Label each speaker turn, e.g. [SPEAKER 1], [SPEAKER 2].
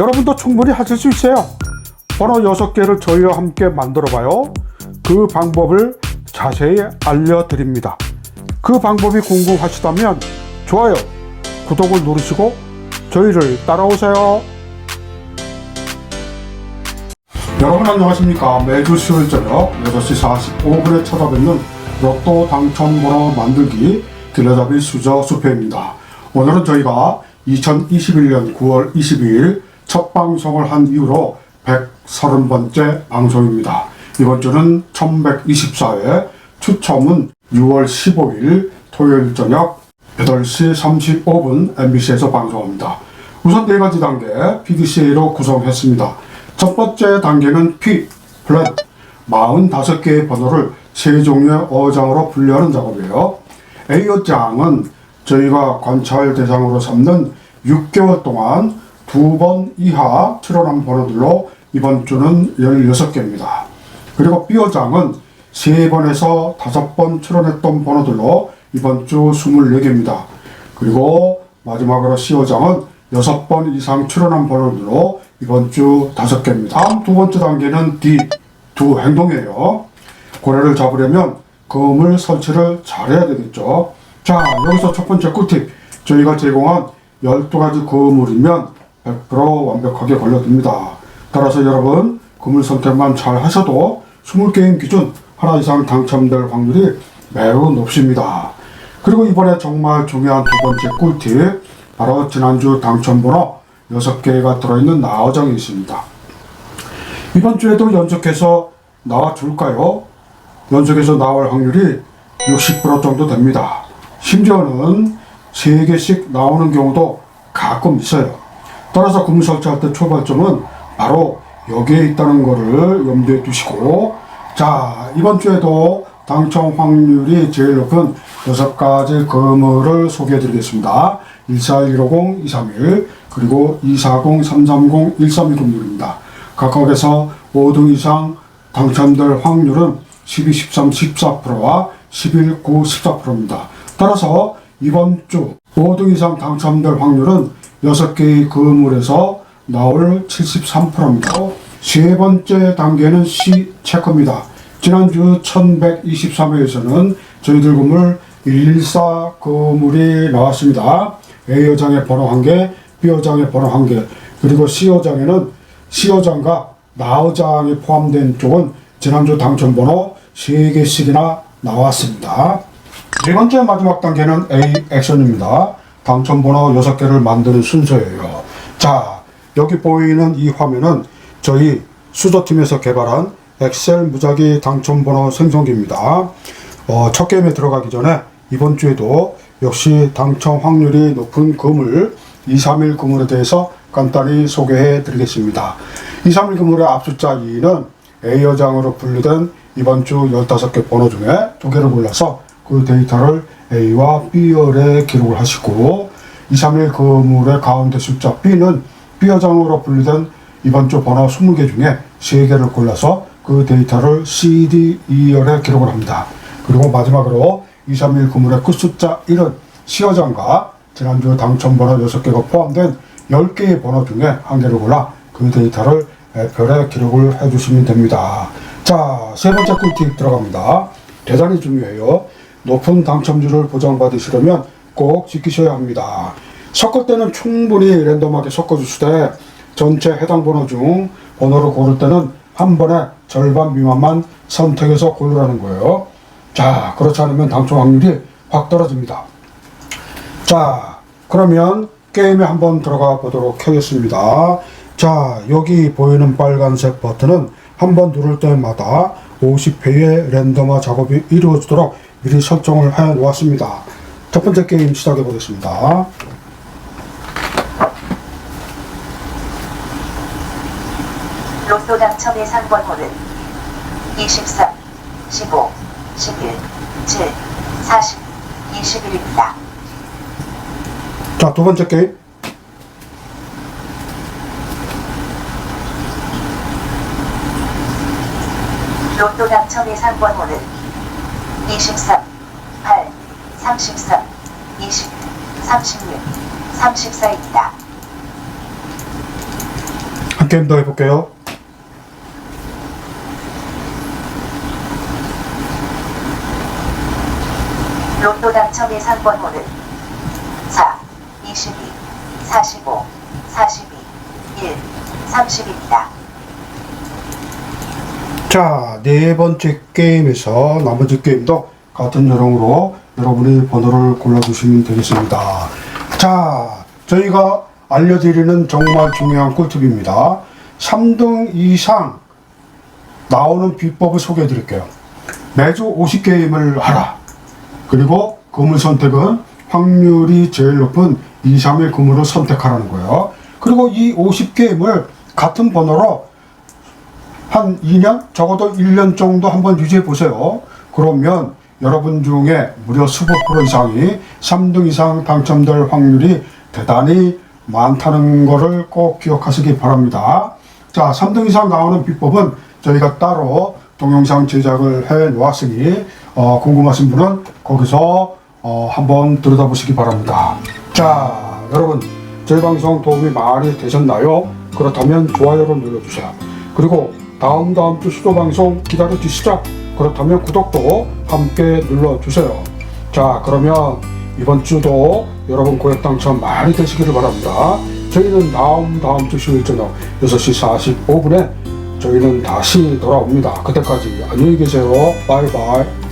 [SPEAKER 1] 여러분도 충분히 하실 수 있어요. 번호 6개를 저희와 함께 만들어 봐요. 그 방법을 자세히 알려드립니다. 그 방법이 궁금하시다면 좋아요, 구독을 누르시고 저희를 따라오세요. 여러분 안녕하십니까. 매주 수요일 저녁 6시 45분에 찾아뵙는 로또 당첨번호 만들기 길라잡이 수저 수표입니다. 오늘은 저희가 2021년 9월 22일 첫 방송을 한 이후로 130번째 방송입니다. 이번 주는 1124회 추첨은 6월 15일 토요일 저녁 8시 35분 MBC에서 방송합니다. 우선 네 가지 단계 PDCA로 구성했습니다. 첫 번째 단계는 P, 플랫, 45개의 번호를 세 종류의 어장으로 분류하는 작업이에요. A어장은 저희가 관찰 대상으로 삼는 6개월 동안 두 번 이하 출연한 번호들로 이번 주는 16개입니다. 그리고 B어장은 3번에서 5번 출연했던 번호들로 이번 주 24개입니다. 그리고 마지막으로 C어장은 6번 이상 출연한 번호들로 이번 주 5개입니다. 다음 두 번째 단계는 D, 두 행동이에요. 고래를 잡으려면 검을 설치를 잘해야 되겠죠. 자, 여기서 첫 번째 꿀팁. 저희가 제공한 12가지 그물이면 100% 완벽하게 걸려듭니다. 따라서 여러분, 그물 선택만 잘 하셔도 20게임 기준 하나 이상 당첨될 확률이 매우 높습니다. 그리고 이번에 정말 중요한 두 번째 꿀팁. 바로 지난주 당첨번호 6개가 들어있는 나어장이 있습니다. 이번 주에도 연속해서 나와줄까요? 연속해서 나올 확률이 60% 정도 됩니다. 심지어는 3개씩 나오는 경우도 가끔 있어요. 따라서 구물 설치할 때 출발점은 바로 여기에 있다는 것을 염두에 두시고 자 이번 주에도 당첨 확률이 제일 높은 6가지 그물을 소개해 드리겠습니다. 14150, 231 그리고 240, 330, 132 그물입니다. 각각에서 5등 이상 당첨될 확률은 12, 13, 14%와 11, 9, 14%입니다. 따라서 이번 주 5등 이상 당첨될 확률은 6개의 그물에서 나올 73%입니다. 세 번째 단계는 C 체크입니다. 지난주 1123회에서는 저희들 그물 114 그물이 나왔습니다. A여장의 번호 1개, B여장의 번호 1개, 그리고 C여장에는 C여장과 나어장이 포함된 쪽은 지난주 당첨번호 3개씩이나 나왔습니다. 네 번째 마지막 단계는 A 액션입니다. 당첨번호 6개를 만드는 순서예요. 자, 여기 보이는 이 화면은 저희 수저팀에서 개발한 엑셀 무작위 당첨번호 생성기입니다. 어, 첫 게임에 들어가기 전에 이번 주에도 역시 당첨 확률이 높은 그물 231 그물에 대해서 간단히 소개해 드리겠습니다. 231 그물의 앞숫자 2는 A여장으로 분류된 이번 주 15개 번호 중에 두 개를 골라서 그 데이터를 A와 B열에 기록을 하시고 231 그물의 가운데 숫자 B는 B여장으로 분류된 이번 주 번호 20개 중에 3개를 골라서 그 데이터를 CD 2열에 기록을 합니다. 그리고 마지막으로 231 그물의 끝 숫자 1은 C여장과 지난주 당첨번호 6개가 포함된 10개의 번호 중에 한 개를 골라 그 데이터를 별에 기록을 해주시면 됩니다. 자, 세 번째 꿀팁 들어갑니다. 대단히 중요해요. 높은 당첨률을 보장받으시려면 꼭 지키셔야 합니다. 섞을 때는 충분히 랜덤하게 섞어주시되 전체 해당 번호 중 번호를 고를 때는 한 번에 절반 미만만 선택해서 고르라는 거예요. 자, 그렇지 않으면 당첨 확률이 확 떨어집니다. 자, 그러면 게임에 한번 들어가 보도록 하겠습니다. 자, 여기 보이는 빨간색 버튼은 한번 누를 때마다 50회의 랜덤화 작업이 이루어지도록 미리 설정을 해 놓았습니다. 첫 번째 게임 시작해 보겠습니다.
[SPEAKER 2] 로또 당첨 예상 번호는 23, 15, 11, 7, 40, 21입니다.
[SPEAKER 1] 자, 두 번째 게임.
[SPEAKER 2] 로또 당첨 예상 번호는 23, 8, 33, 20, 36, 34입니다.
[SPEAKER 1] 게임 더 해볼게요.
[SPEAKER 2] 로또 당첨 예상 번호는 4, 22, 45, 42, 1, 30입니다.
[SPEAKER 1] 자, 네 번째 게임에서 나머지 게임도 같은 요령으로 여러분이 번호를 골라주시면 되겠습니다. 자, 저희가 알려드리는 정말 중요한 꿀팁입니다. 3등 이상 나오는 비법을 소개해 드릴게요. 매주 50게임을 하라. 그리고 그물 선택은 확률이 제일 높은 2, 3의 그물을 선택하라는 거예요. 그리고 이 50게임을 같은 번호로 한 2년, 적어도 1년 정도 한번 유지해 보세요. 그러면 여러분 중에 무려 15% 이상이 3등 이상 당첨될 확률이 대단히 많다는 것을 꼭 기억하시기 바랍니다. 자, 3등 이상 나오는 비법은 저희가 따로 동영상 제작을 해 놓았으니 어, 궁금하신 분은 거기서 어, 한번 들여다보시기 바랍니다. 자, 여러분 저희 방송 도움이 많이 되셨나요? 그렇다면 좋아요를 눌러주세요. 그리고 다음 다음 주 수도 방송 기다려 주시죠. 그렇다면 구독도 함께 눌러 주세요. 자, 그러면 이번 주도 여러분 고액 당첨 많이 되시기를 바랍니다. 저희는 다음 다음 주 수요일 저녁 6시 45분에 저희는 다시 돌아옵니다. 그때까지 안녕히 계세요. 바이바이.